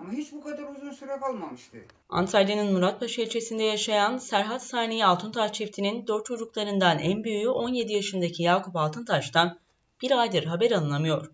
Ama hiç bu kadar uzun süre kalmamıştı. Antalya'nın Muratpaşa ilçesinde yaşayan Serhat Saniye Altuntaş çiftinin dört çocuklarından en büyüğü 17 yaşındaki Yakup Altuntaş'tan bir aydır haber alınamıyor.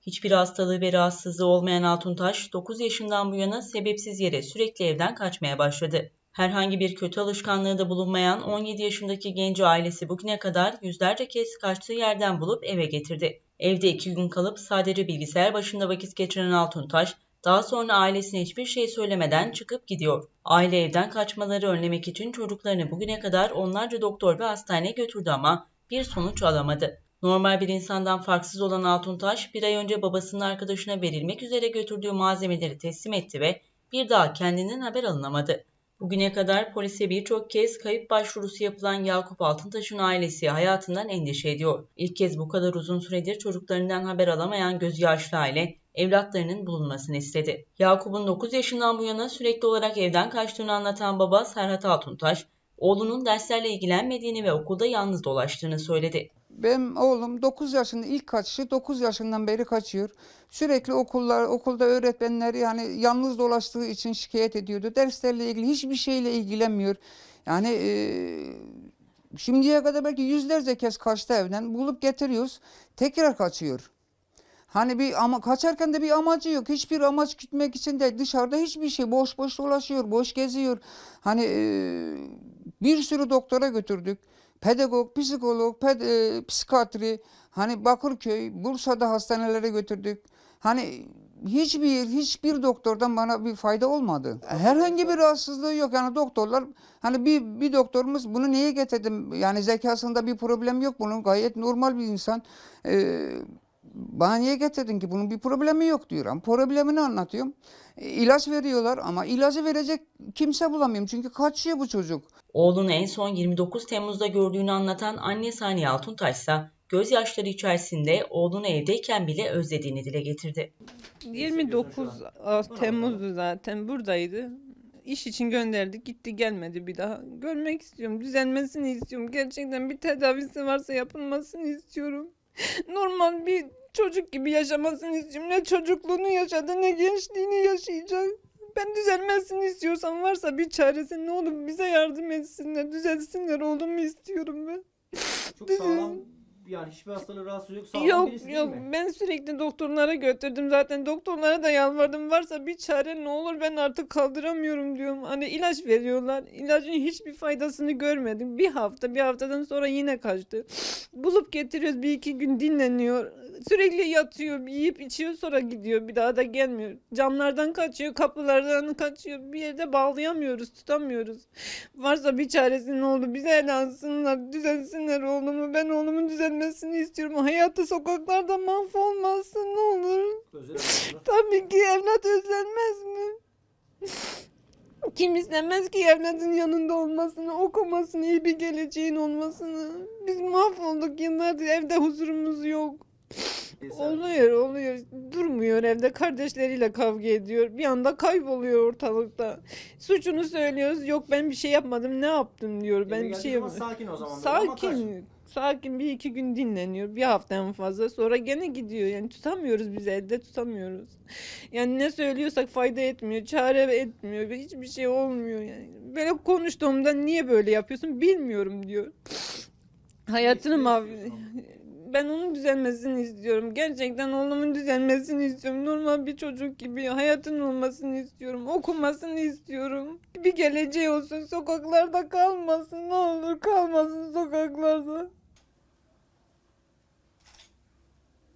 Hiçbir hastalığı ve rahatsızlığı olmayan Altuntaş 9 yaşından bu yana sebepsiz yere sürekli evden kaçmaya başladı. Herhangi bir kötü alışkanlığı da bulunmayan 17 yaşındaki genci ailesi bugüne kadar yüzlerce kez kaçtığı yerden bulup eve getirdi. Evde iki gün kalıp sadece bilgisayar başında vakit geçiren Altuntaş, daha sonra ailesine hiçbir şey söylemeden çıkıp gidiyor. Aile evden kaçmaları önlemek için çocuklarını bugüne kadar onlarca doktor ve hastaneye götürdü ama bir sonuç alamadı. Normal bir insandan farksız olan Altuntaş bir ay önce babasının arkadaşına verilmek üzere götürdüğü malzemeleri teslim etti ve bir daha kendinden haber alınamadı. Bugüne kadar polise birçok kez kayıp başvurusu yapılan Yakup Altıntaş'ın ailesi hayatından endişe ediyor. İlk kez bu kadar uzun süredir çocuklarından haber alamayan gözyaşlı aile evlatlarının bulunmasını istedi. Yakup'un 9 yaşından bu yana sürekli olarak evden kaçtığını anlatan baba Serhat Altuntaş, oğlunun derslerle ilgilenmediğini ve okulda yalnız dolaştığını söyledi. Benim oğlum 9 yaşında ilk kaçışı 9 yaşından beri kaçıyor. Sürekli okullar okulda öğretmenleri yani yalnız dolaştığı için şikayet ediyordu. Derslerle ilgili hiçbir şeyle ilgilenmiyor. Yani eee, şimdiye kadar belki yüzlerce kez kaçtı evden. Bulup getiriyoruz. Tekrar kaçıyor. Hani bir ama kaçarken de bir amacı yok. Hiçbir amaç gitmek için de dışarıda hiçbir şey boş boş dolaşıyor, boş geziyor. Hani eee, bir sürü doktora götürdük. Pedagog, psikolog, ped, eee, psikiyatri, hani Bakırköy, Bursa'da hastanelere götürdük. Hani hiçbir hiçbir doktordan bana bir fayda olmadı. Herhangi bir rahatsızlığı yok. Yani doktorlar hani bir bir doktorumuz bunu niye getirdim? Yani zekasında bir problem yok bunun. Gayet normal bir insan. Eee bana niye getirdin ki? Bunun bir problemi yok diyorum. Problemini anlatıyorum. E, ilaç veriyorlar ama ilacı verecek kimse bulamıyorum. Çünkü kaçıyor bu çocuk. Oğlunu en son 29 Temmuz'da gördüğünü anlatan anne Saniye Altuntaş ise gözyaşları içerisinde oğlunu evdeyken bile özlediğini dile getirdi. 29 Temmuz'du zaten buradaydı. İş için gönderdik gitti gelmedi bir daha. Görmek istiyorum düzelmesini istiyorum. Gerçekten bir tedavisi varsa yapılmasını istiyorum. Normal bir çocuk gibi yaşamasını istiyorum. Ne çocukluğunu yaşadı ne gençliğini yaşayacak. Ben düzelmesini istiyorsam varsa bir çaresi ne olur bize yardım etsinler, düzelsinler oğlumu istiyorum ben. Çok sağlam yani hiçbir hastalığı rahatsız yok. Sağlam Yok birisi yok değil mi? ben sürekli doktorlara götürdüm zaten doktorlara da yalvardım varsa bir çare ne olur ben artık kaldıramıyorum diyorum. Hani ilaç veriyorlar ilacın hiçbir faydasını görmedim bir hafta bir haftadan sonra yine kaçtı. Bulup getiriyoruz bir iki gün dinleniyor sürekli yatıyor yiyip içiyor sonra gidiyor bir daha da gelmiyor. Camlardan kaçıyor kapılardan kaçıyor bir yerde bağlayamıyoruz tutamıyoruz. Varsa bir çaresi ne olur bize el alsınlar düzelsinler oğlumu ben oğlumun düzelmesini istiyorum. Hayatı sokaklarda mahvolmasın ne olur. Tabii ki evlat özlenmez mi? Kim istemez ki evladın yanında olmasını, okumasını, iyi bir geleceğin olmasını. Biz mahvolduk yıllardır evde huzurumuz yok. Oluyor oluyor. Durmuyor evde kardeşleriyle kavga ediyor. Bir anda kayboluyor ortalıkta. Suçunu söylüyoruz. Yok ben bir şey yapmadım. Ne yaptım diyor. Ben Eve bir geldiği şey zaman yapmadım. Sakin o zaman. kaç. Sakin. Sakin bir iki gün dinleniyor. Bir hafta en fazla. Sonra gene gidiyor. Yani tutamıyoruz biz elde tutamıyoruz. Yani ne söylüyorsak fayda etmiyor. Çare etmiyor. Hiçbir şey olmuyor yani. Böyle konuştuğumda niye böyle yapıyorsun bilmiyorum diyor. Hayatını istiyorsun? Ben onun düzelmesini istiyorum. Gerçekten oğlumun düzelmesini istiyorum. Normal bir çocuk gibi hayatın olmasını istiyorum. Okumasını istiyorum. Bir geleceği olsun. Sokaklarda kalmasın. Ne olur kalmasın sokaklarda.